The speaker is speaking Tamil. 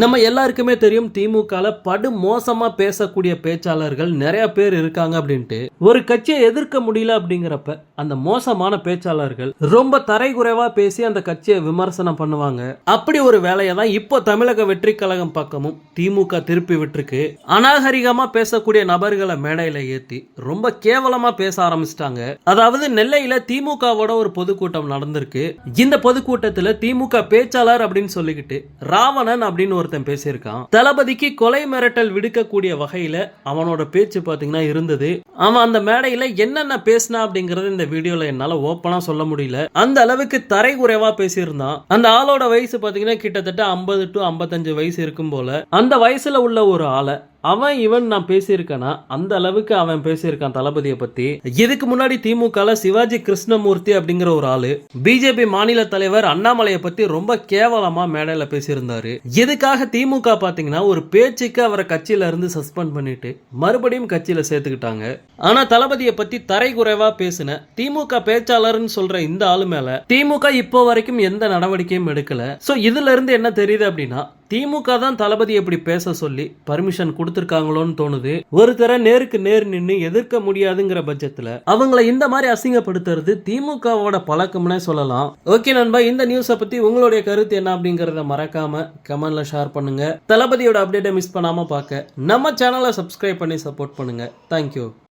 நம்ம எல்லாருக்குமே தெரியும் திமுகல படு மோசமா பேசக்கூடிய பேச்சாளர்கள் நிறைய பேர் இருக்காங்க அப்படின்ட்டு. ஒரு கட்சியை எதிர்க்க முடியல அப்படிங்கிறப்ப அந்த மோசமான பேச்சாளர்கள் ரொம்ப தரைகுறைவா பேசி அந்த கட்சியை விமர்சனம் பண்ணுவாங்க. அப்படி ஒரு வேலையை தான் இப்போ தமிழக வெற்றி கழகம் பக்கமும் திமுக திருப்பி விட்டுருக்கு. அநாகரிகமா பேசக்கூடிய நபர்களை மேடையில ஏத்தி ரொம்ப கேவலமா பேச ஆரம்பிச்சிட்டாங்க. அதாவது நெல்லையில திமுகவோட ஒரு பொதுக்கூட்டம் நடந்திருக்கு. இந்த பொதுக்கூட்டத்துல திமுக பேச்சாளர் அப்படின்னு சொல்லிக்கிட்டு ராவணன் அப்படின்னு ஒருத்தன் பேசியிருக்கான். தளபதிக்கு கொலை மிரட்டல் விடுக்கக்கூடிய வகையில அவனோட பேச்சு பாத்தீங்கன்னா இருந்தது. அவன் அந்த மேடையில என்னென்ன பேசினா அப்படிங்கறது இந்த வீடியோல என்னால ஓப்பனா சொல்ல முடியல. அந்த அளவுக்கு தரை குறைவா பேசியிருந்தான். அந்த ஆளோட வயசு பாத்தீங்கன்னா கிட்டத்தட்ட ஐம்பது டு ஐம்பத்தஞ்சு வயசு இருக்கும் போல. அந்த வயசுல உள்ள ஒரு ஆளை அவன் இவன் நான் பேசியிருக்கேன்னா அந்த அளவுக்கு அவன் பேசியிருக்கான் தளபதியை பத்தி. இதுக்கு முன்னாடி திமுகல சிவாஜி கிருஷ்ணமூர்த்தி அப்படிங்கிற ஒரு ஆளு பிஜேபி மாநில தலைவர் அண்ணாமலையை பத்தி ரொம்ப கேவலமா மேடையில பேசியிருந்தாரு. இதுக்காக திமுக பாத்தீங்கன்னா ஒரு பேச்சுக்கு அவரை கட்சியில இருந்து சஸ்பெண்ட் பண்ணிட்டு மறுபடியும் கட்சியில சேர்த்துக்கிட்டாங்க. ஆனா தளபதியை பத்தி தரைகுறைவா பேசின திமுக பேச்சாளர்னு சொல்ற இந்த ஆளு மேல திமுக இப்போ வரைக்கும் எந்த நடவடிக்கையும் எடுக்கல. சோ இதுல இருந்து என்ன தெரியுது அப்படின்னா திமுக தான் தளபதி எப்படி பேச சொல்லி பர்மிஷன் கொடுத்துருக்காங்களோன்னு தோணுது. ஒரு தர நேருக்கு நேர் நின்று எதிர்க்க முடியாதுங்கிற பட்சத்துல அவங்கள இந்த மாதிரி அசிங்கப்படுத்துறது திமுகவோட பழக்கம்னே சொல்லலாம். ஓகே நண்பா இந்த நியூஸை பத்தி உங்களுடைய கருத்து என்ன அப்படிங்கறத மறக்காம கமெண்ட்ல ஷேர் பண்ணுங்க. தளபதியோட அப்டேட்டை மிஸ் பண்ணாம பார்க்க நம்ம சேனலை சப்ஸ்கிரைப் பண்ணி சப்போர்ட் பண்ணுங்க. தேங்க்யூ